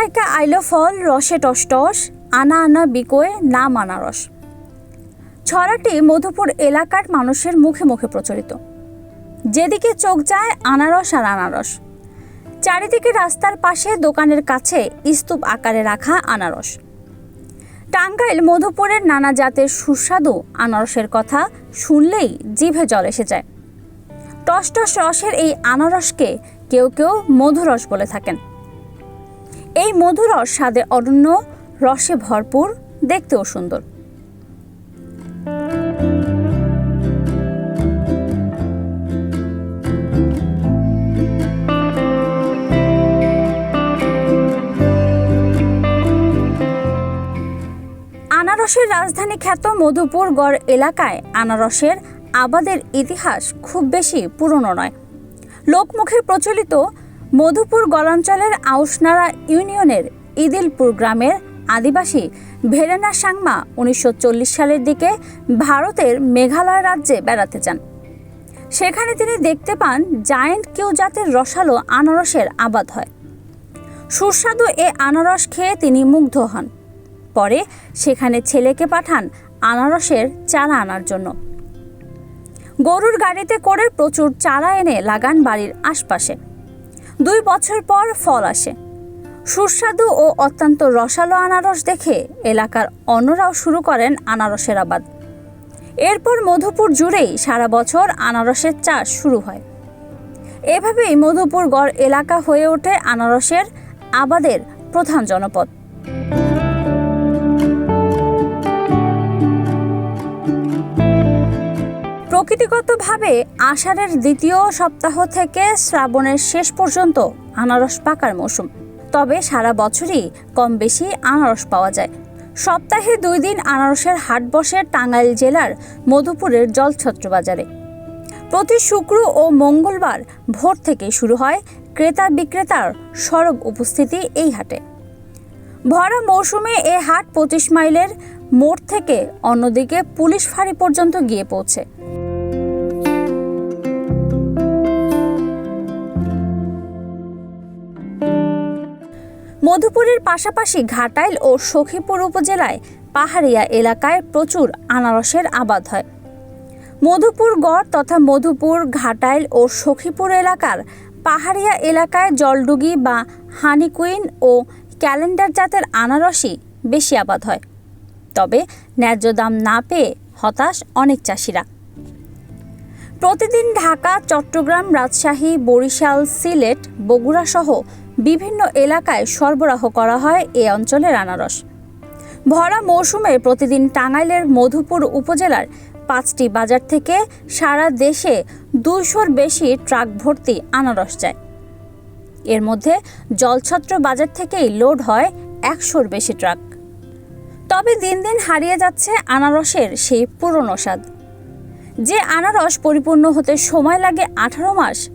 আইলো ফল, রসে টসটস আনা আনা বিকোয় নাম আনারস ছড়াটি মধুপুর এলাকার মানুষের মুখে মুখে প্রচলিত। যেদিকে চোখ যায় আনারস আর আনারস। চারিদিকে রাস্তার পাশে দোকানের কাছে স্তূপ আকারে রাখা আনারস। টাঙ্গাইল মধুপুরের নানা জাতের সুস্বাদু আনারসের কথা শুনলেই জিভে জল এসে যায়। টসটস রসের এই আনারসকে কেউ কেউ মধুরস বলে থাকেন। এই মধুরস স্বাদে অনন্য রসে ভরপুর, দেখতেও সুন্দর। আনারসের রাজধানী খ্যাত মধুপুর গড় এলাকায় আনারসের আবাদের ইতিহাস খুব বেশি পুরনো নয়। লোকমুখে প্রচলিত মধুপুর গলাঞ্চলের আউসনারা ইউনিয়নের ইদিলপুর গ্রামের আদিবাসী ভেরেনা সাংমা উনিশশো চল্লিশ সালের দিকে ভারতের মেঘালয় রাজ্যে বেড়াতে যান। সেখানে তিনি দেখতে পান জায়েন্ট কিউ জাতের রসালো আনারসের আবাদ হয়। সুস্বাদু এ আনারস খেয়ে তিনি মুগ্ধ হন। পরে সেখানে ছেলেকে পাঠান আনারসের চারা আনার জন্য। গরুর গাড়িতে করে প্রচুর চারা এনে লাগান বাড়ির আশপাশে। দুই বছর পর ফল আসে। সুস্বাদু ও অত্যন্ত রসালো আনারস দেখে এলাকার অন্যরাও শুরু করেন আনারসের আবাদ। এরপর মধুপুর জুড়েই সারা বছর আনারসের চাষ শুরু হয়। এভাবেই মধুপুর গড় এলাকা হয়ে ওঠে আনারসের আবাদের প্রধান জনপদ। প্রকৃতিগতভাবে আষাঢ়ের দ্বিতীয় সপ্তাহ থেকে শ্রাবণের শেষ পর্যন্ত আনারস পাকার মৌসুম। তবে সারা বছরই কম বেশি আনারস পাওয়া যায়। সপ্তাহে দুই দিন আনারসের হাট বসে টাঙ্গাইল জেলার মধুপুরের জলছত্র বাজারে। প্রতি শুক্র ও মঙ্গলবার ভোর থেকে শুরু হয় ক্রেতা বিক্রেতার সরব উপস্থিতি এই হাটে। ভরা মৌসুমে এ হাট পঁচিশ মাইলের মোড় থেকে অন্যদিকে পুলিশ ফাঁড়ি পর্যন্ত গিয়ে পৌঁছে। মধুপুরের পাশাপাশি ঘাটাইল ও সখীপুর উপজেলায় পাহাড়িয়া এলাকায় প্রচুর আনারসের আবাদ হয়। মধুপুর গড় তথা মধুপুর, ঘাটাইল ও সখীপুর এলাকার পাহাড়িয়া এলাকায় জলডুগি বা হানিকুইন ও ক্যালেন্ডার জাতের আনারসই বেশি আবাদ হয়। তবে ন্যায্য দাম না পেয়ে হতাশ অনেক চাষিরা। প্রতিদিন ঢাকা, চট্টগ্রাম, রাজশাহী, বরিশাল, সিলেট বগুড়া সহ বিভিন্ন এলাকায় সরবরাহ করা হয় এ অঞ্চলের আনারস। ভরা মৌসুমে প্রতিদিন টাঙ্গাইলের মধুপুর উপজেলার পাঁচটি বাজার থেকে সারা দেশে দুশোর বেশি ট্রাক ভর্তি আনারস যায়। এর মধ্যে জলছত্র বাজার থেকেই লোড হয় একশোর বেশি ট্রাক। তবে দিন দিন হারিয়ে যাচ্ছে আনারসের সেই পুরনো স্বাদ। যে আনারস পরিপূর্ণ হতে সময় লাগে আঠারো মাস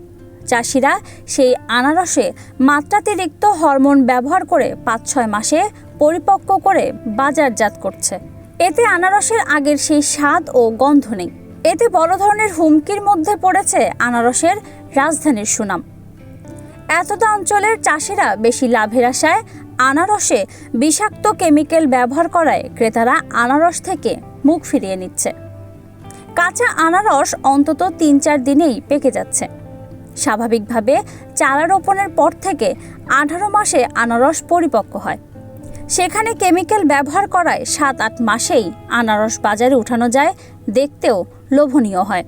চাষিরা সেই আনারসে মাত্রাতিরিক্ত হরমোন ব্যবহার করে পাঁচ ছয় মাসে পরিপক্ক করে বাজারজাত করছে। এতে আনারসের আগের সেই স্বাদ ও গন্ধ নেই। এতে বড় ধরনের হুমকির মধ্যে পড়েছে আনারসের রাজধানীর সুনাম। এতটা অঞ্চলের চাষিরা বেশি লাভের আশায় আনারসে বিষাক্ত কেমিক্যাল ব্যবহার করায় ক্রেতারা আনারস থেকে মুখ ফিরিয়ে নিচ্ছে। কাঁচা আনারস অন্তত তিন চার দিনেই পেকে যাচ্ছে। স্বাভাবিকভাবে চারা রোপণের পর থেকে আঠারো মাসে আনারস পরিপক্ক হয়। সেখানে কেমিক্যাল ব্যবহার করায় সাত আট মাসেই আনারস বাজারে উঠানো যায়, দেখতেও লোভনীয় হয়।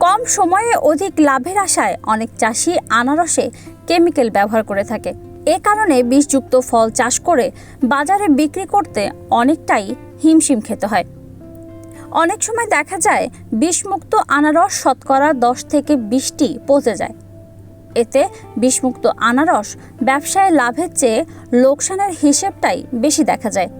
কম সময়ে অধিক লাভের আশায় অনেক চাষি আনারসে কেমিক্যাল ব্যবহার করে থাকে। এ কারণে বিষযুক্ত ফল চাষ করে বাজারে বিক্রি করতে অনেকটাই হিমশিম খেতে হয়। অনেক সময় দেখা যায় বিষমুক্ত আনারস শতকরা দশ থেকে বিশটি পচে যায়। এতে বিষমুক্ত আনারস ব্যবসায় লাভের চেয়ে লোকসানের হিসেবটাই বেশি দেখা যায়।